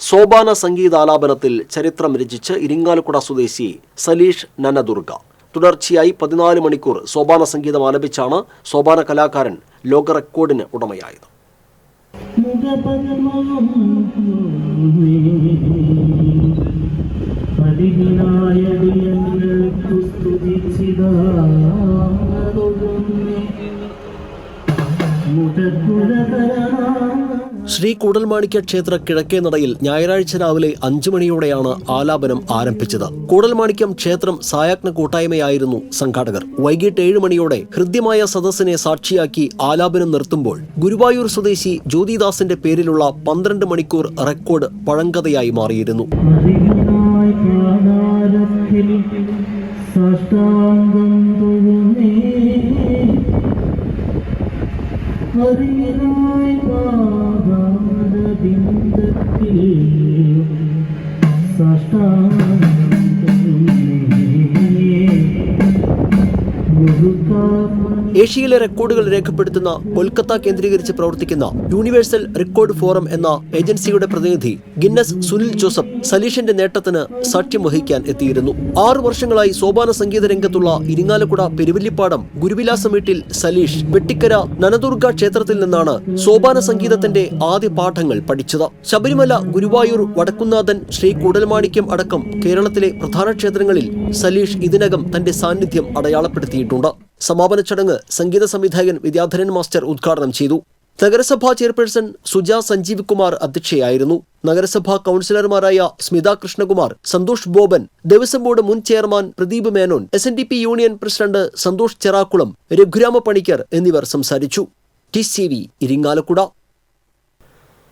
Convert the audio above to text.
സോപാന സംഗീതാലാപനത്തിൽ ചരിത്രം രചിച്ച് ഇരിങ്ങാലക്കുട സ്വദേശി സലീഷ് നനദുർഗ. തുടർച്ചയായി പതിനാല് മണിക്കൂർ സോപാന സംഗീതം ആലപിച്ചാണ് സോപാന കലാകാരൻ ലോക റെക്കോർഡിന് ഉടമയായത്. മുടക്കുഴകരണ ശ്രീ കൂടൽമാണിക്യ ക്ഷേത്ര കിഴക്കേ നടയിൽ ഞായറാഴ്ച രാവിലെ അഞ്ചു മണിയോടെയാണ് ആലാപനം ആരംഭിച്ചത്. കൂടൽമാണിക്യം ക്ഷേത്രം സായാജ്ഞ കൂട്ടായ്മയായിരുന്നു സംഘാടകർ. വൈകിട്ട് ഏഴ് മണിയോടെ ഹൃദ്യമായ സദസ്സിനെ സാക്ഷിയാക്കി ആലാപനം നിർത്തുമ്പോൾ ഗുരുവായൂർ സ്വദേശി ജ്യോതിദാസിന്റെ പേരിലുള്ള പന്ത്രണ്ട് മണിക്കൂർ റെക്കോർഡ് പഴങ്കഥയായി മാറിയിരുന്നു. അറിവിനായി പാതാരബിന്ദത്തിൽ ഏഷ്യയിലെ റെക്കോർഡുകൾ രേഖപ്പെടുത്തുന്ന കൊൽക്കത്ത കേന്ദ്രീകരിച്ച് പ്രവർത്തിക്കുന്ന യൂണിവേഴ്സൽ റെക്കോർഡ് ഫോറം എന്ന ഏജൻസിയുടെ പ്രതിനിധി ഗിന്നസ് സുനിൽ ജോസഫ് സലീഷിന്റെ നേട്ടത്തിന് സാക്ഷ്യം വഹിക്കാൻ എത്തിയിരുന്നു. ആറു വർഷങ്ങളായി സോപാന സംഗീത രംഗത്തുള്ള ഇരിങ്ങാലക്കുട പെരുവല്ലിപ്പാടം ഗുരുവിലാസം വീട്ടിൽ സലീഷ് വെട്ടിക്കര നനദുർഗ ക്ഷേത്രത്തിൽ നിന്നാണ് സോപാന സംഗീതത്തിന്റെ ആദ്യ പാഠങ്ങൾ പഠിച്ചത്. ശബരിമല ഗുരുവായൂർ വടക്കുന്നാഥൻ ശ്രീ കൂടൽമാണിക്യം അടക്കം കേരളത്തിലെ പ്രധാന ക്ഷേത്രങ്ങളിൽ സലീഷ് ഇതിനകം തന്റെ സാന്നിധ്യം അടയാളപ്പെടുത്തിയിട്ടുണ്ട്. സമാപന ചടങ്ങ് സംഗീത സംവിധായകൻ വിദ്യാധരൻ മാസ്റ്റർ ഉദ്ഘാടനം ചെയ്തു. നഗരസഭാ ചെയർപേഴ്സൺ സുജ സഞ്ജീവ് കുമാർ അധ്യക്ഷയായിരുന്നു. നഗരസഭാ കൗൺസിലർമാരായ സ്മിത കൃഷ്ണകുമാർ സന്തോഷ് ബോബൻ ദേവസ്വം ബോർഡ് മുൻ chairman Pradeep Menon S union president Santhosh Cherakkulam Raghurama Panicker എന്നിവർ സംസാരിച്ചു. T C V Irinjalakuda.